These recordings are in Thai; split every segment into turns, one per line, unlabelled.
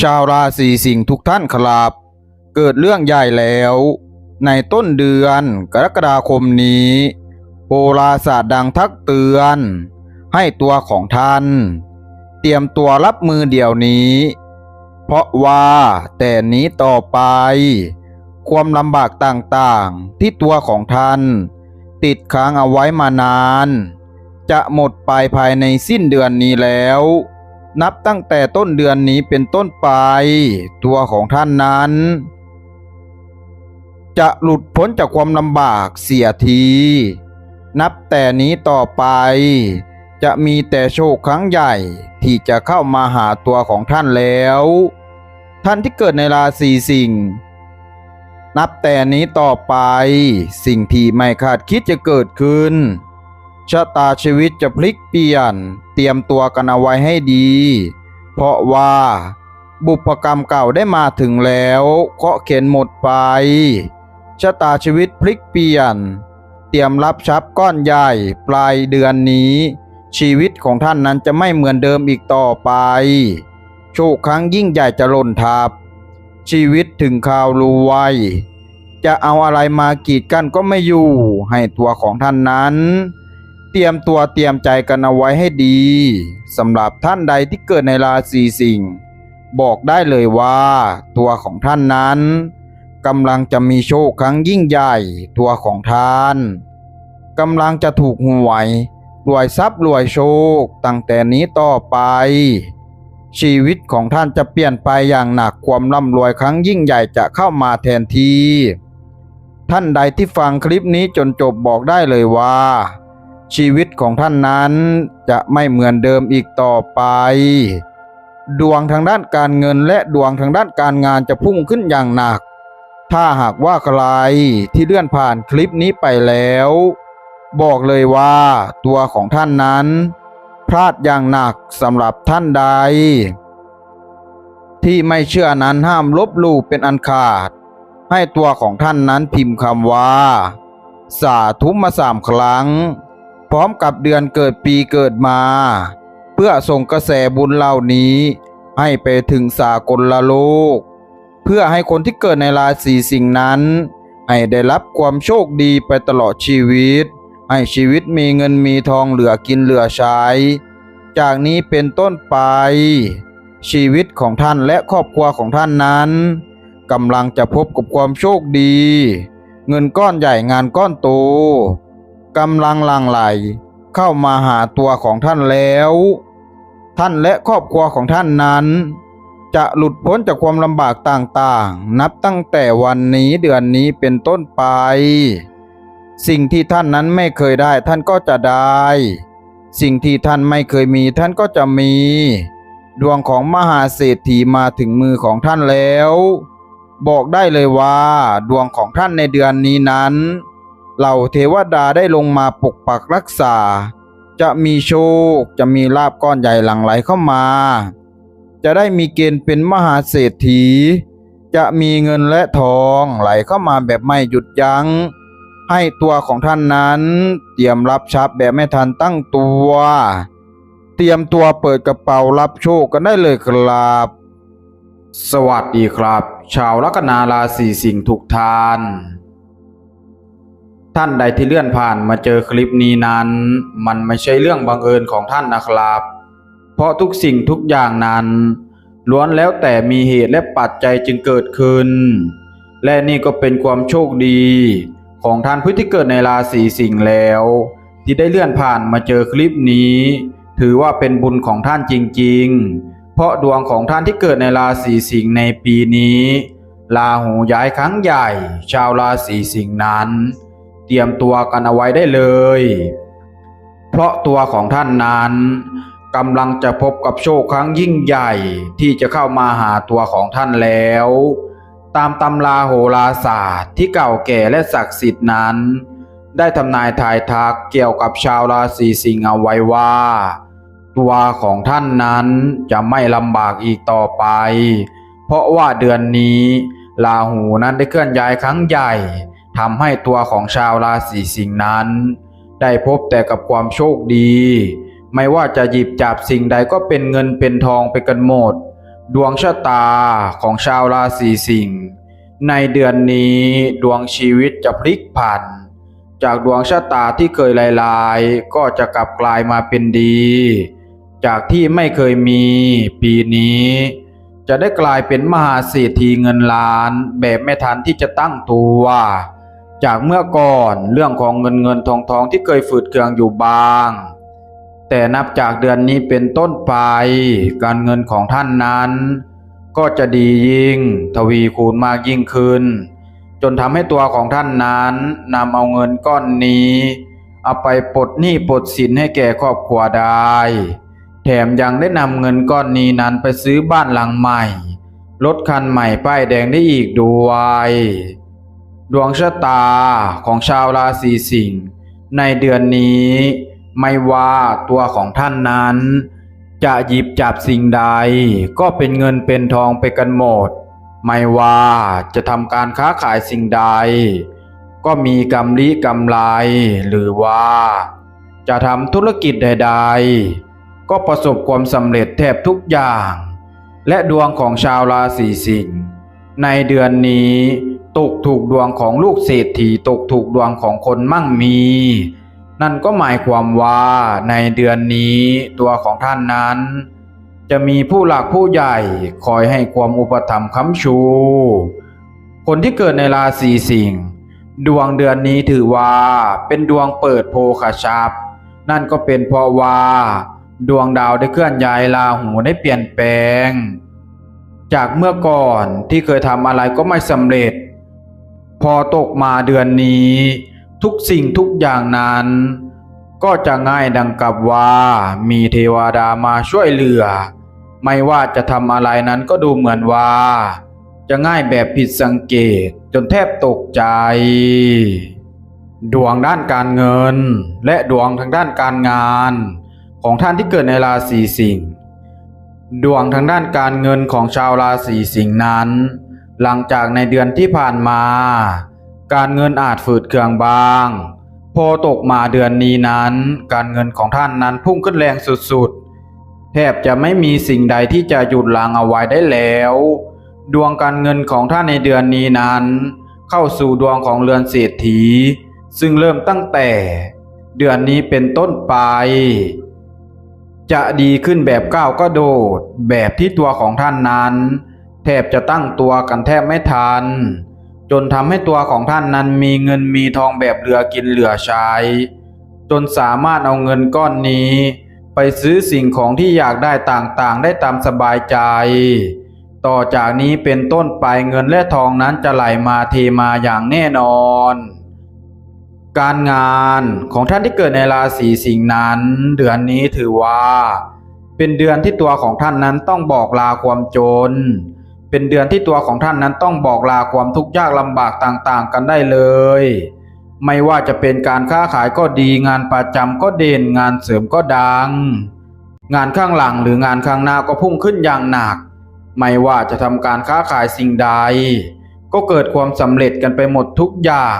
ชาวราศีสิงห์ทุกท่านครับ เกิดเรื่องใหญ่แล้ว ในต้นเดือนกรกฎาคมนี้โหราศาสตร์ดังทักเตือน ให้ตัวของท่าน เตรียมตัวรับมือเดี๋ยวนี้ เพราะว่าแต่นี้ต่อไป ความลำบากต่างๆที่ตัวของท่าน ติดค้างเอาไว้มานาน จะหมดไปภายในสิ้นเดือนนี้แล้ว นับตั้งแต่ต้นเดือนนี้เป็นต้นไป ตัวของท่านนั้น จะหลุดพ้นจากความลำบากเสียที นับแต่นี้ต่อไป จะมีแต่โชคครั้งใหญ่ที่จะเข้ามาหาตัวของท่านแล้ว ท่านที่เกิดในราศีสิงห์นับแต่นี้ต่อไป สิ่งที่ไม่คาดคิดจะเกิดขึ้น ชะตาชีวิตจะพลิกเปลี่ยน เตรียมตัวกันเอาไว้ให้ดี เพราะว่า บุพกรรมเก่าได้มาถึงแล้วเคาะเข็นหมดไปชะตาชีวิตพลิกเปลี่ยน เตรียมรับทรัพย์ก้อนใหญ่ปลายเดือนนี้ ชีวิตของท่านนั้นจะไม่เหมือนเดิมอีกต่อไป โชคครั้งยิ่งใหญ่จะล่นทับ ชีวิตถึงข่าวรวยจะเอาอะไรมากีดกันก็ไม่อยู่ ให้ตัวของท่านนั้น เตรียมตัวเตรียมใจกันเอาไว้ให้ดีสำหรับท่านใดที่เกิดในราศีสิงห์บอกได้เลยว่า ตัวของท่านนั้นกำลังจะมีโชคครั้งยิ่งใหญ่ ตัวของท่านกำลังจะถูกหวยรวยทรัพย์รวยโชคตั้งแต่นี้ต่อไป ชีวิตของท่านจะเปลี่ยนไปอย่างหนักความร่ำรวยครั้งยิ่งใหญ่จะเข้ามาแทนที่ท่านใดที่ฟังคลิปนี้จนจบบอกได้เลยว่า ชีวิตของท่านนั้นจะไม่เหมือนเดิมอีกต่อไป ดวงทางด้านการเงินและดวงทางด้านการงานจะพุ่งขึ้นอย่างหนัก ถ้าหากว่าใครที่เลื่อนผ่านคลิปนี้ไปแล้ว บอกเลยว่าตัวของท่านนั้น พลาดอย่างหนักสำหรับท่านใด ที่ไม่เชื่อนั้นห้ามลบลู่เป็นอันขาด ให้ตัวของท่านนั้นพิมพ์คำว่า สาธุมาสามครั้ง พร้อมกับเดือนเกิดปีเกิดมา เพื่อส่งกระแสบุญเหล่านี้ ให้ไปถึงสากลละโลก เพื่อให้คนที่เกิดในราศีสิงนั้น ให้ได้รับความโชคดีไปตลอดชีวิต ให้ชีวิตมีเงินมีทองเหลือกินเหลือใช้ จากนี้เป็นต้นไป ชีวิตของท่านและครอบครัวของท่านนั้นกำลังจะพบกับความโชคดี เงินก้อนใหญ่งานก้อนโต กำลังหลังไหล เข้ามาหาตัวของท่านแล้ว ท่านและครอบครัวของท่านนั้น จะหลุดพ้นจากความลำบากต่างๆ นับตั้งแต่วันนี้เดือนนี้เป็นต้นไป สิ่งที่ท่านนั้นไม่เคยได้ท่านก็จะได้ สิ่งที่ท่านไม่เคยมีท่านก็จะมี ดวงของมหาเศรษฐีมาถึงมือของท่านแล้ว บอกได้เลยว่า ดวงของท่านในเดือนนี้นั้น เหล่าเทวดาได้ลงมาปกปักรักษา จะมีโชค จะมีลาบก้อนใหญ่หลั่งไหลเข้ามา จะได้มีเกณฑ์เป็นมหาเศรษฐี จะมีเงินและทองไหลเข้ามาแบบไม่หยุดยัง้ง ให้ตัวของท่านนั้น เตรียมรับทรัพย์แบบไม่ทันตั้งตัว เตรียมตัวเปิดกระเป๋ารับโชคกันได้เลยครับ สวัสดีครับ ชาวลัคนาราศีสิงห์ทุกท่าน ท่านใดที่เลื่อนผ่านมาเจอคลิปนี้นั้น มันไม่ใช่เรื่องบังเอิญของท่านนะครับ เพราะทุกสิ่งทุกอย่างนั้น ล้วนแล้วแต่มีเหตุและปัจจัยจึงเกิดขึ้น และนี่ก็เป็นความโชคดี ของท่านผู้ที่เกิดในราศีสิงห์แล้ว ที่ได้เลื่อนผ่านมาเจอคลิปนี้ ถือว่าเป็นบุญของท่านจริง ๆ เพราะดวงของท่านที่เกิดในราศีสิงห์ในปีนี้ลาหูย้ายครั้งใหญ่ ชาวราศีสิงห์นั้น เตรียมตัวกันเอาไว้ได้เลย เพราะตัวของท่านนั้นกำลังจะพบกับโชคครั้งยิ่งใหญ่ที่จะเข้ามาหาตัวของท่านแล้ว ตามตำราโหราศาสตร์ที่เก่าแก่และศักดิ์สิทธิ์นั้น ได้ทำนายทายทักเกี่ยวกับชาวราศีสิงห์เอาไว้ว่า ตัวของท่านนั้นจะไม่ลำบากอีกต่อไป เพราะว่าเดือนนี้ลาหูนั้นได้เคลื่อนย้ายครั้งใหญ่ ทำให้ตัวของชาวราศีสิงห์นั้น ได้พบแต่กับความโชคดี ไม่ว่าจะหยิบจับสิ่งใดก็เป็นเงินเป็นทองไปกันหมด ดวงชะตาของชาวราศีสิงห์ในเดือนนี้ดวงชีวิตจะพลิกผัน จากดวงชะตาที่เคยลายๆ ก็จะกลับกลายมาเป็นดี จากที่ไม่เคยมีปีนี้ จะได้กลายเป็นมหาเศรษฐีเงินล้านแบบไม่ทันที่จะตั้งตัว จากเมื่อก่อนเรื่องของเงินเงินทองทองที่เคยฝืดเคืองอยู่บาง แต่นับจากเดือนนี้เป็นต้นไป การเงินของท่านนั้น ก็จะดียิ่ง ทวีคูณมากยิ่งขึ้น จนทำให้ตัวของท่านนั้นนำเอาเงินก้อนนี้ เอาไปปลดหนี้ปลดสินให้แก่ครอบครัวได้ แถมยังได้นำเงินก้อนนี้นั้นไปซื้อบ้านหลังใหม่รถคันใหม่ป้ายแดงได้อีกด้วย ดวงชะตาของชาวราศีสิงห์ในเดือนนี้ไม่ว่าตัวของท่านนั้น จะหยิบจับสิ่งใด ก็เป็นเงินเป็นทองไปกันหมด ไม่ว่าจะทำการค้าขายสิ่งใด ก็มีกำลิกำไร หรือว่า จะทำธุรกิจใด ๆ ก็ประสบความสำเร็จแทบทุกอย่าง และดวงของชาวราศีสิงห์ในเดือนนี้ ตกถูกดวงของลูกเศรษฐีตกถูกดวงของคนมั่งมี นั่นก็หมายความว่าในเดือนนี้ตัวของท่านนั้น จะมีผู้หลักผู้ใหญ่คอยให้ความอุปถัมภ์ค้ำชู คนที่เกิดในราศีสิงห์ดวงเดือนนี้ถือว่าเป็นดวงเปิดโภคทรัพย์นั่นก็เป็นเพราะว่า ดวงดาวได้เคลื่อนย้ายราหูได้เปลี่ยนแปลง จากเมื่อก่อนที่เคยทำอะไรก็ไม่สำเร็จ พอตกมาเดือนนี้ ทุกสิ่งทุกอย่างนั้น ก็จะง่ายดังกับว่ามีเทวดามาช่วยเหลือ ไม่ว่าจะทำอะไรนั้นก็ดูเหมือนว่า จะง่ายแบบผิดสังเกตจนแทบตกใจ ดวงด้านการเงิน และดวงทางด้านการงานของท่านที่เกิดในราศีสิงห์ดวงทางด้านการเงินของชาวราศีสิงห์นั้น หลังจากในเดือนที่ผ่านมา การเงินอาจฝืดเคืองบาง พอตกมาเดือนนี้นั้น การเงินของท่านนั้นพุ่งขึ้นแรงสุดๆ แทบจะไม่มีสิ่งใดที่จะหยุดลังเอาไว้ได้แล้ว ดวงการเงินของท่านในเดือนนี้นั้น เข้าสู่ดวงของเรือนเศรษฐี ซึ่งเริ่มตั้งแต่เดือนนี้เป็นต้นไป จะดีขึ้นแบบก้าวก็โดดแบบที่ตัวของท่านนั้น ทบจะตั้งตัวกันแทบไม่ทัน จนทำให้ตัวของท่านนั้นมีเงินมีทองแบบเหลือกินเหลือใช้ จนสามารถเอาเงินก้อนนี้ ไปซื้อสิ่งของที่อยากได้ต่างๆ ได้ตามสบายใจ ต่อจากนี้เป็นต้นไปเงินและทองนั้นจะไหลมาเทมาอย่างแน่นอน การงานของท่านที่เกิดในราศีสิงห์นั้น เดือนนี้ถือว่า เป็นเดือนที่ตัวของท่านนั้นต้องบอกลาความจน เป็นเดือนที่ตัวของท่านนั้นต้องบอกลาความทุกข์ยากลำบากต่างๆ กันได้เลย ไม่ว่าจะเป็นการค้าขายก็ดีงานประจำก็เด่นงานเสริมก็ดัง งานข้างหลังหรืองานข้างหน้าก็พุ่งขึ้นอย่างหนัก ไม่ว่าจะทำการค้าขายสิ่งใด ก็เกิดความสำเร็จกันไปหมดทุกอย่าง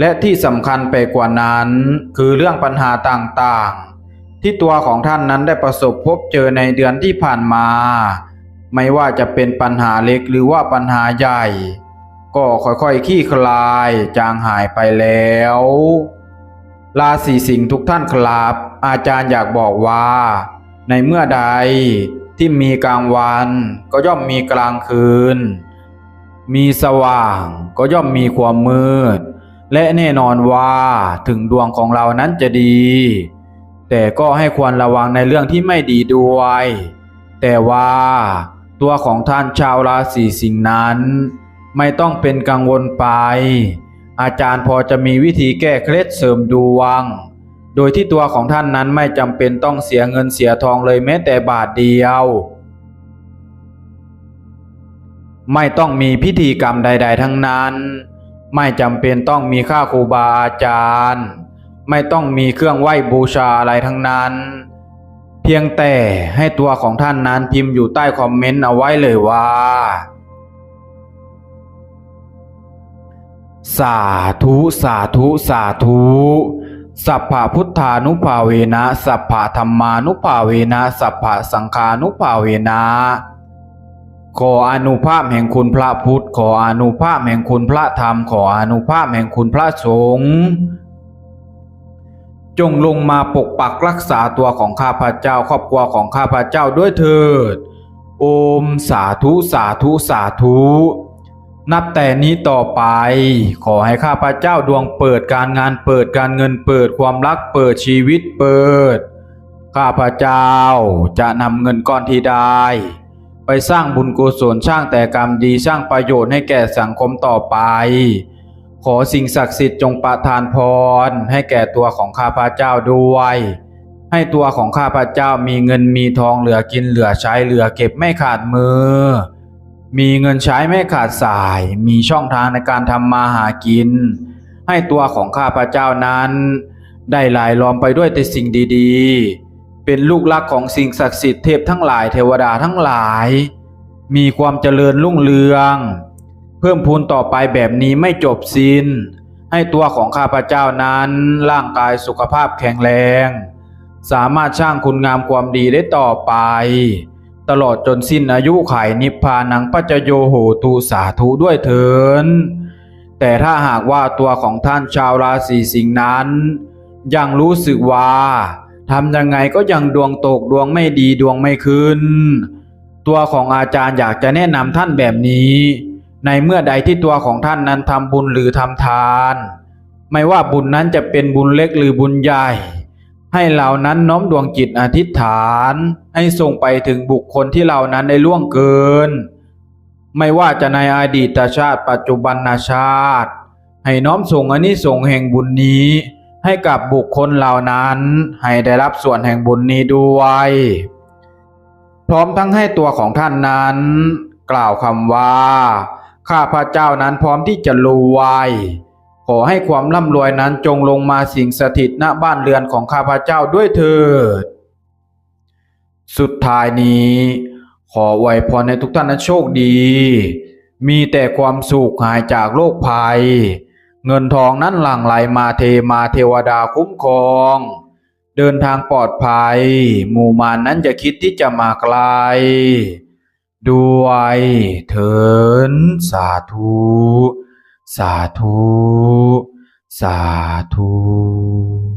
และที่สำคัญไปกว่านั้นคือเรื่องปัญหาต่างๆ ที่ตัวของท่านนั้นได้ประสบพบเจอในเดือนที่ผ่านมา ไม่ว่าจะเป็นปัญหาเล็กหรือว่าปัญหาใหญ่ ก็ค่อยๆคลี่คลายจางหายไปแล้วราศีสิงห์ทุกท่านครับ อาจารย์อยากบอกว่า ในเมื่อใดที่มีกลางวันก็ย่อมมีกลางคืน มีสว่างก็ย่อมมีความมืด และแน่นอนว่าถึงดวงของเรานั้นจะดี แต่ก็ให้ควรระวังในเรื่องที่ไม่ดีด้วย แต่ว่า ตัวของท่านชาวราศีสิงห์นั้น ไม่ต้องเป็นกังวลไป อาจารย์พอจะมีวิธีแก้เคล็ดเสริมดวง โดยที่ตัวของท่านนั้นไม่จำเป็นต้องเสียเงินเสียทองเลยแม้แต่บาทเดียว ไม่ต้องมีพิธีกรรมใด ๆ ทั้งนั้น ไม่จำเป็นต้องมีค่าครูบาอาจารย์ ไม่ต้องมีเครื่องไหว้บูชาอะไรทั้งนั้น พียงแต่ให้ตัวของท่านนั้นพิมพ์อยู่ใต้คอมเมนต์เอาไว้เลยว่า สาธุสาธุสาธุสัพพะพุทธานุภาเวนะสัพพะธรรมานุภาเวนะสัพพะสังฆานุภาเวนะขออนุภาพแห่งคุณพระพุทธ ขออนุภาพแห่งคุณพระธรรม ขออนุภาพแห่งคุณพระสงฆ์ จงลงมาปกปักรักษาตัวของข้าพเจ้า ครอบครัวของข้าพเจ้าด้วยเถิด โอมสาธุสาธุสาธุ นับแต่นี้ต่อไป ขอให้ข้าพเจ้าดวงเปิดการงานเปิดการเงินเปิดความรักเปิดชีวิตเปิด ข้าพเจ้าจะนำเงินก้อนที่ได้ไปสร้างบุญกุศลสร้างแต่กรรมดีสร้างประโยชน์ให้แก่สังคมต่อไป ขอสิ่งศักดิ์สิทธิ์จงประทานพร ให้แก่ตัวของข้าพเจ้าด้วย ให้ตัวของข้าพเจ้ามีเงินมีทองเหลือกินเหลือใช้เหลือเก็บไม่ขาดมือ มีเงินใช้ไม่ขาดสาย มีช่องทางในการทำมาหากิน ให้ตัวของข้าพเจ้านั้น ได้หลายล้อมไปด้วยแต่สิ่งดีๆ เป็นลูกรักของสิ่งศักดิ์สิทธิ์เทพทั้งหลายเทวดาทั้งหลาย มีความเจริญรุ่งเรือง พิ่มพูนต่อไปแบบนี้ไม่จบสิน้น ให้ตัวของข้าพเจ้านั้นร่างกายสุขภาพแข็งแรง สามารถสร้างคุณงามความดีได้ต่อไป ตลอดจนสิ้นอายุไขนิพพานังปัจจโยโหตูสาธุด้วยเถินแต่ถ้าหากว่าตัวของท่านชาวราศีสิงห์นั้น ยังรู้สึกว่าทำยังไงก็ยังดวงตกดวงไม่ดีดวงไม่ขึ้น ตัวของอาจารย์อยากจะแนะนำท่านแบบนี้ ในเมื่อใดที่ตัวของท่านนั้นทำบุญหรือทำทาน ไม่ว่าบุญนั้นจะเป็นบุญเล็กหรือบุญใหญ่ ให้เหล่านั้นน้อมดวงจิตอธิษฐาน ให้ส่งไปถึงบุคคลที่เหล่านั้นได้ล่วงเกิน ไม่ว่าจะในอดีตชาติปัจจุบันชาติ ให้น้อมส่งอานิสงส์แห่งบุญนี้ ให้กับบุคคลเหล่านั้น ให้ได้รับส่วนแห่งบุญนี้ด้วย พร้อมทั้งให้ตัวของท่านนั้น กล่าวคำว่า ข้าพระเจ้านั้นพร้อมที่จะรวยขอให้ความร่ำรวยนั้นจงลงมาสิงสถิตณบ้านเรือนของข้าพเจ้าด้วยเถิด สุดท้ายนี้ ขอไวยพรในทุกท่านนั้นโชคดี มีแต่ความสุขหายจากโรคภัย เงินทองนั้นหลั่งไหลมาเทมาเทวดาคุ้มครอง เดินทางปลอดภัย หมู่มานนั้นจะคิดที่จะมาไกล ด้วยเถินสาธุ สาธุ สาธุ